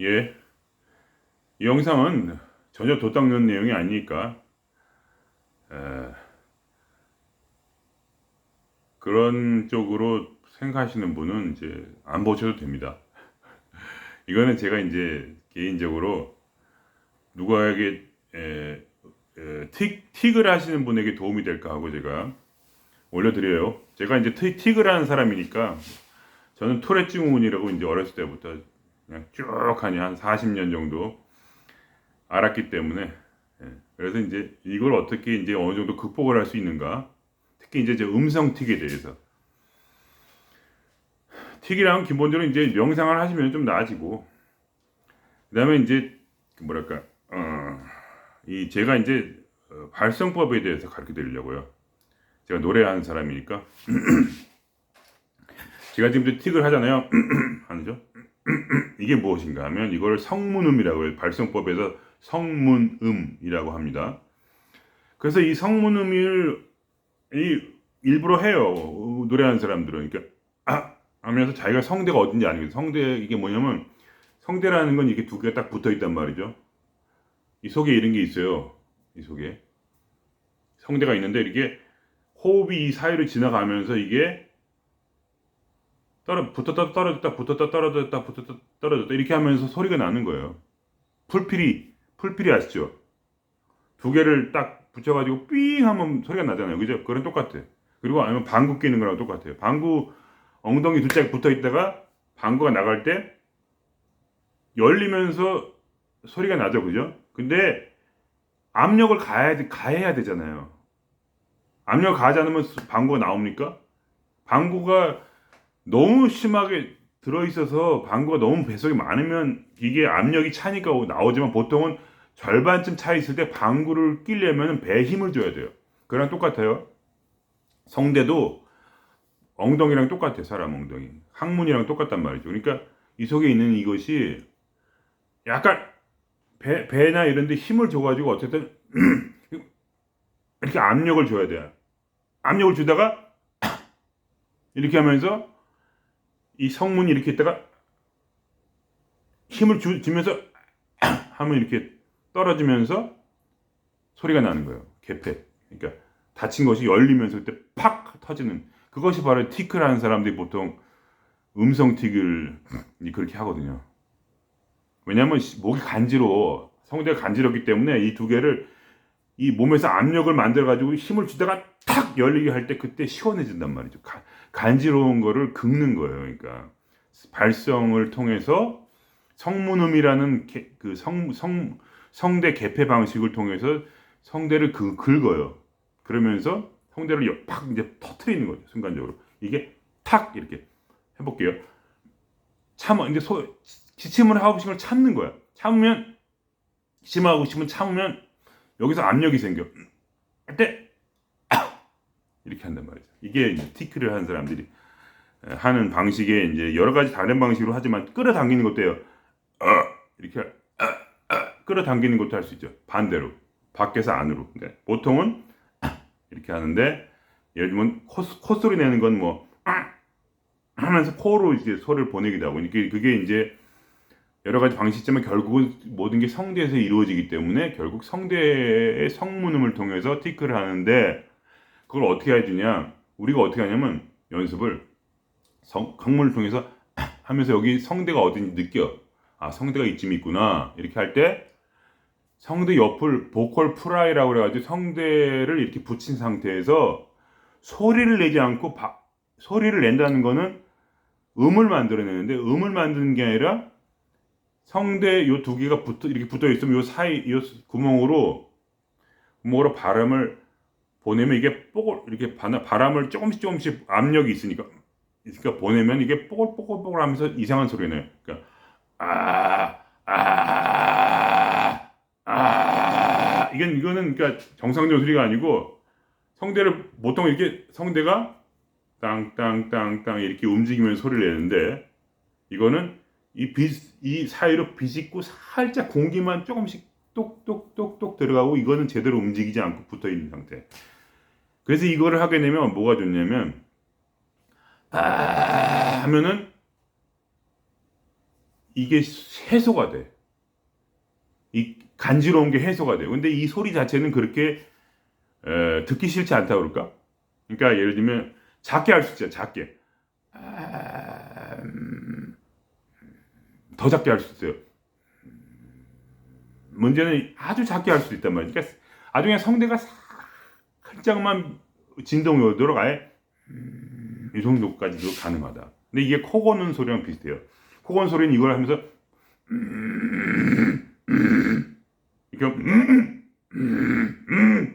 예. 이 영상은 전혀 도닦는 내용이 아니니까 에, 그런 쪽으로 생각하시는 분은 이제 안 보셔도 됩니다. 이거는 제가 이제 개인적으로 누구에게 에, 에, 틱, 틱을 하시는 분에게 도움이 될까 하고 제가 올려드려요. 제가 이제 틱, 틱을 하는 사람이니까 저는 토레 증후군이라고 이제 어렸을 때부터 그냥 쭉 하니 한 40년 정도 알았기 때문에 예, 그래서 이제 이걸 어떻게 이제 어느 정도 극복을 할 수 있는가 특히 이제 저 음성 틱에 대해서 틱이랑 기본적으로 이제 명상을 하시면 좀 나아지고 그다음에 이제 그 뭐랄까 어, 이 제가 이제 어, 발성법에 대해서 가르쳐 드리려고요. 제가 노래하는 사람이니까 제가 지금 틱을 하잖아요. 하죠. 이게 무엇인가 하면 이걸 성문음이라고 해요. 발성법에서 성문음이라고 합니다. 그래서 이 성문음을 이 일부러 해요. 노래하는 사람들은 그러니까 아 하면서 자기가 성대가 어딘지 아니고 성대 이게 뭐냐면 성대라는 건 이렇게 두 개가 딱 붙어 있단 말이죠. 이 속에 이런 게 있어요. 이 속에 성대가 있는데 이렇게 호흡이 이 사이로 지나가면서 이게 떨어 붙었다 떨어졌다 붙었다 떨어졌다 붙었다 떨어졌다 이렇게 하면서 소리가 나는 거예요. 풀필이 풀필이 아시죠? 두 개를 딱 붙여가지고 삥 하면 소리가 나잖아요. 그죠? 그런 똑같아. 그리고 아니면 방구 끼는 거랑 똑같아요. 방구 엉덩이 두짝 붙어 있다가 방구가 나갈 때 열리면서 소리가 나죠. 그죠? 근데 압력을 가야, 가해야 되잖아요. 압력을 가하지 않으면 방구가 나옵니까? 방구가 너무 심하게 들어있어서 방구가 너무 배속이 많으면 이게 압력이 차니까 나오지만 보통은 절반쯤 차 있을 때 방구를 끼려면 배에 힘을 줘야 돼요. 그랑 똑같아요. 성대도 엉덩이랑 똑같아요. 사람 엉덩이. 항문이랑 똑같단 말이죠. 그러니까 이 속에 있는 이것이 약간 배, 배나 이런 데 힘을 줘가지고 어쨌든 이렇게 압력을 줘야 돼요. 압력을 주다가 이렇게 하면서 이 성문이 이렇게 있다가 힘을 주, 주면서 하면 이렇게 떨어지면서 소리가 나는 거예요. 개폐. 그러니까 다친 것이 열리면서 그때 팍 터지는 그것이 바로 티크를 하는 사람들이 보통 음성 틱을 그렇게 하거든요. 왜냐하면 목이 간지러워 성대가 간지럽기 때문에 이 두 개를 이 몸에서 압력을 만들어 가지고 힘을 주다가 탁 열리게 할 때 그때 시원해진단 말이죠. 가, 간지러운 거를 긁는 거예요. 그러니까 발성을 통해서 성문음이라는 개, 그 성, 성, 성대 개폐 방식을 통해서 성대를 그, 긁어요. 그러면서 성대를 팍 이제 터트리는 거죠. 순간적으로. 이게 탁 이렇게 해볼게요. 참아. 이제 소, 기침을 하고 싶은 걸 참는 거야. 참으면, 기침하고 싶으면 참으면 여기서 압력이 생겨. 그때 이렇게 한단 말이죠. 이게 티크를 하는 사람들이 하는 방식에 이제 여러 가지 다른 방식으로 하지만 끌어당기는 것도 해요. 어, 이렇게 어, 어, 끌어당기는 것도 할 수 있죠. 반대로 밖에서 안으로. 그러니까 보통은 이렇게 하는데 예를 들면 코, 콧소리 내는 건 뭐 하면서 코로 이제 소리를 보내기도 하고 이게 그게 이제 여러 가지 방식이지만 결국은 모든 게 성대에서 이루어지기 때문에 결국 성대의 성문음을 통해서 티크를 하는데 그걸 어떻게 해야 되냐? 우리가 어떻게 하냐면 연습을 성, 강문을 통해서 하면서 여기 성대가 어딘지 느껴. 아 성대가 이쯤 있구나. 이렇게 할 때 성대 옆을 보컬 프라이라고 그래가지고 성대를 이렇게 붙인 상태에서 소리를 내지 않고 바, 소리를 낸다는 거는 음을 만들어내는데 음을 만드는 게 아니라 성대 요 두 개가 붙어 이렇게 붙어 있으면 요 사이 요 구멍으로 구멍으로 바람을 보내면 이게 뽀글 이렇게 바람을 조금씩 조금씩 압력이 있으니까 그러니까 보내면 이게 뽀글뽀글뽀글 하면서 이상한 소리가 나요. 그러니까 아, 아, 아, 이건 이거는 그러니까 정상적인 소리가 아니고 성대를 보통 이렇게 성대가 땅땅땅땅 이렇게 움직이면서 소리를 내는데 이거는 이, 비, 이 사이로 비집고 살짝 공기만 조금씩 똑똑똑똑 들어가고 이거는 제대로 움직이지 않고 붙어 있는 상태. 그래서 이거를 하게 되면 뭐가 좋냐면 아 하면은 이게 해소가 돼. 이 간지러운 게 해소가 돼. 근데 이 소리 자체는 그렇게 에, 듣기 싫지 않다 그럴까? 그러니까 예를 들면 작게 할 수 있잖아. 작게. 아, 음, 더 작게 할 수 있어요. 문제는 아주 작게 할 수 있단 말이야. 그러니까 아주 그냥 성대가 살짝만 진동이 오도록 아예 음, 이 정도까지도 가능하다. 근데 이게 코 고는 소리랑 비슷해요. 코 고는 소리는 이걸 하면서 음, 이렇게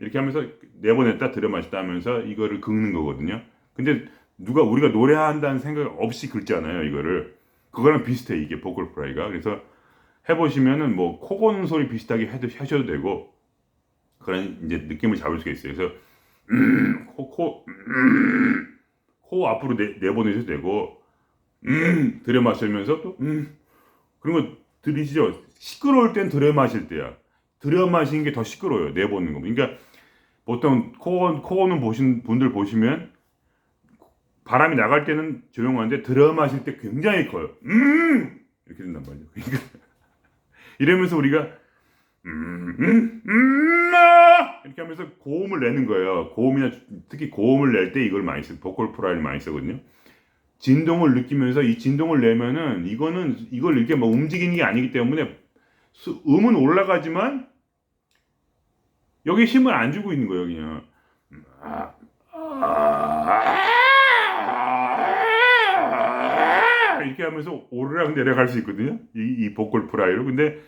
이렇게 하면서 내보냈다 들여마셨다 하면서 이거를 긁는 거거든요. 근데 누가 우리가 노래한다는 생각 없이 긁잖아요. 이거를 그거랑 비슷해 이게 보컬 프라이가. 그래서 해보시면은 뭐 코 고는 소리 비슷하게 해도 하셔도 되고 그런 이제 느낌을 잡을 수가 있어요. 그래서 음, 코, 코, 음, 코 앞으로 내, 내보내셔도 되고 음, 들여마시면서 또 음, 그런 거 들리시죠? 시끄러울 땐 들여마실 때야. 들여마시는 게 더 시끄러워요. 내보는 거. 그러니까 보통 코, 코는 보신 분들 보시면 바람이 나갈 때는 조용한데 들여마실 때 굉장히 커요. 음! 이렇게 된단 말이죠. 그러니까 이러면서 우리가 음, 음, 음, 아! 이렇게 하면서 고음을 내는 거예요. 고음이나 특히 고음을 낼 때 이걸 많이 써, 보컬 프라이를 많이 쓰거든요. 진동을 느끼면서 이 진동을 내면은 이거는 이걸 이렇게 뭐 움직이는 게 아니기 때문에 수- 음은 올라가지만 여기 힘을 안 주고 있는 거예요, 그냥. 아, 아, 이렇게 하면서 오르락 내려갈 수 있거든요. 이, 이 보컬 프라이로. 근데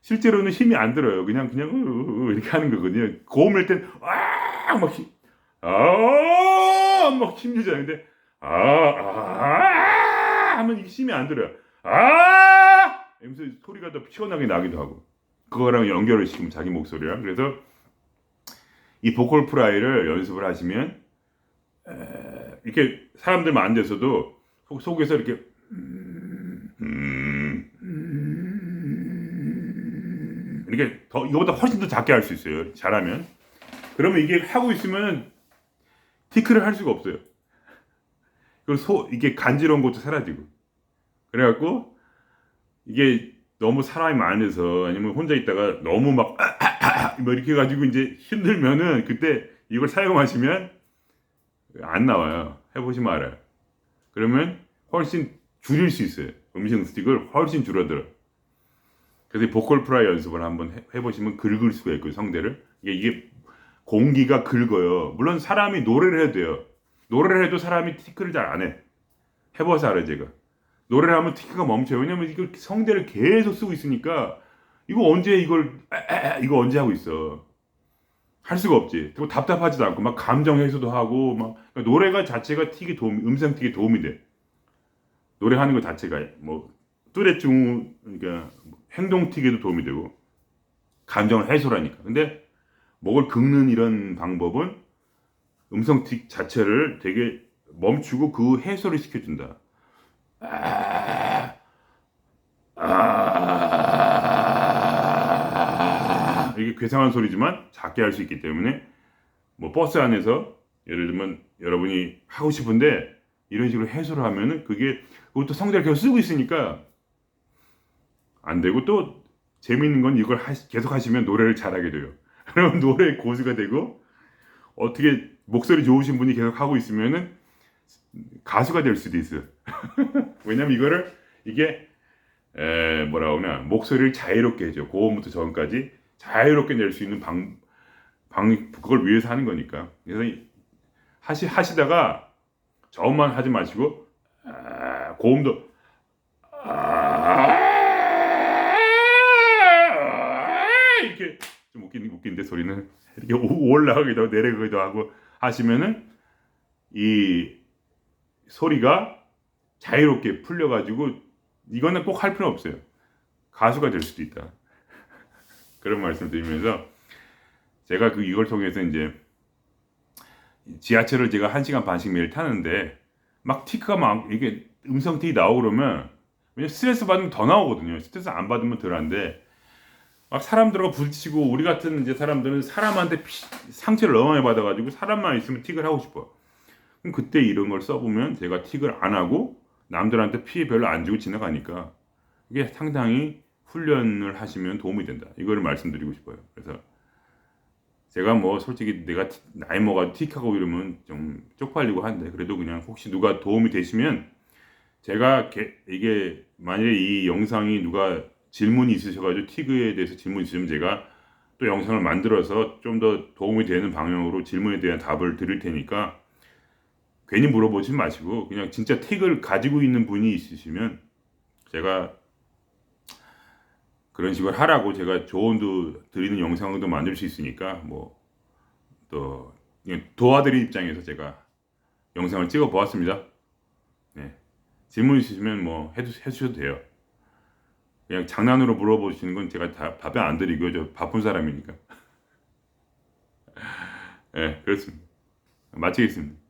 실제로는 힘이 안 들어요. 그냥 그냥 으, 으, 으 이렇게 하는 거거든요. 고음 낼땐아막 힘, 아막 힘들잖아요. 근데 아, 아 하면 이게 힘이 안 들어요. 아 이러면서 소리가 더 시원하게 나기도 하고 그거랑 연결을 시키면 자기 목소리랑 그래서 이 보컬 프라이를 연습을 하시면 에, 이렇게 사람들 속, 속에서 이렇게 음, 음, 음, 이렇게 더 이거보다 훨씬 더 작게 할 수 있어요. 잘하면. 그러면 이게 하고 있으면 티크를 할 수가 없어요. 그리고 소 이게 간지러운 것도 사라지고. 그래갖고 이게 너무 사람이 많아서 아니면 혼자 있다가 너무 막 뭐 이렇게 해가지고 이제 힘들면은 그때 이걸 사용하시면 안 나와요. 해보시면 알아요. 그러면 훨씬 줄일 수 있어요. 음식 스틱을 훨씬 줄어들어. 그래서 이 보컬 프라이 연습을 한번 해- 해보시면 긁을 수가 있고요. 성대를 이게, 이게 공기가 긁어요. 물론 사람이 노래를 해도 돼요. 노래를 해도 사람이 티크를 잘 안 해. 해봐서 알아요, 제가. 노래를 하면 티크가 멈춰요. 왜냐면 이걸 성대를 계속 쓰고 있으니까 이거 언제 이걸 에에에 이거 언제 하고 있어. 할 수가 없지. 그리고 답답하지도 않고 막 감정 해소도 하고 막 그러니까 노래가 자체가 틱에 도움, 음성 틱에 도움이 돼. 노래하는 것 자체가 뭐 뚜레증 그러니까 행동 틱에도 도움이 되고 감정을 해소라니까. 근데 목을 긁는 이런 방법은 음성 틱 자체를 되게 멈추고 그 해소를 시켜준다. 아, 아, 이게 괴상한 소리지만 작게 할 수 있기 때문에 뭐 버스 안에서 예를 들면 여러분이 하고 싶은데 이런 식으로 해소를 하면은 그게 그것도 성대를 계속 쓰고 있으니까 안 되고 또 재미있는 건 이걸 하시- 계속 하시면 노래를 잘하게 돼요. 그럼 노래 고수가 되고 어떻게 목소리 좋으신 분이 계속 하고 있으면은 가수가 될 수도 있어요. 왜냐면 이거를 이게 에, 뭐라 그러나 목소리를 자유롭게 해줘. 고음부터 저음까지 자유롭게 낼 수 있는 방, 방 그걸 위해서 하는 거니까. 그래서 이- 하시 하시다가 저음만 하지 마시고 아, 고음도 아, 이렇게 좀 웃긴 웃긴데 소리는 이렇게 오- 올라가기도 하고 내려가기도 하고 하시면은 이 소리가 자유롭게 풀려가지고 이거는 꼭 할 필요 없어요. 가수가 될 수도 있다. 그런 말씀 드리면서 제가 그 이걸 통해서 이제 지하철을 제가 한 시간 반씩 매일 타는데 막 티크가 막 이게 음성 틱이 나오고 그러면 왜냐 스트레스 받으면 더 나오거든요. 스트레스 안 받으면 덜한데 막 사람들과 부딪히고 우리 같은 이제 사람들은 사람한테 피- 상처를 너무 많이 받아가지고 사람만 있으면 틱을 하고 싶어. 그럼 그때 이런 걸 써보면 제가 틱을 안 하고 남들한테 피해 별로 안 주고 지나가니까 이게 상당히 훈련을 하시면 도움이 된다. 이거를 말씀드리고 싶어요. 그래서 제가 뭐 솔직히 내가 티- 나이 먹어도 틱하고 이러면 좀 쪽팔리고 한데 그래도 그냥 혹시 누가 도움이 되시면 제가 게- 이게 만약에 이 영상이 누가 질문이 있으셔가지고 티그에 대해서 질문 있으면 제가 또 영상을 만들어서 좀 더 도움이 되는 방향으로 질문에 대한 답을 드릴 테니까 괜히 물어보지 마시고 그냥 진짜 틱을 가지고 있는 분이 있으시면 제가 그런 식으로 하라고 제가 조언도 드리는 영상도 만들 수 있으니까 뭐 또 도와드릴 입장에서 제가 영상을 찍어 보았습니다. 네. 질문 있으시면 뭐 해주, 해주셔도 돼요. 그냥 장난으로 물어보시는 건 제가 다 답변 안 드리고요. 저 바쁜 사람이니까. 네, 그렇습니다. 마치겠습니다.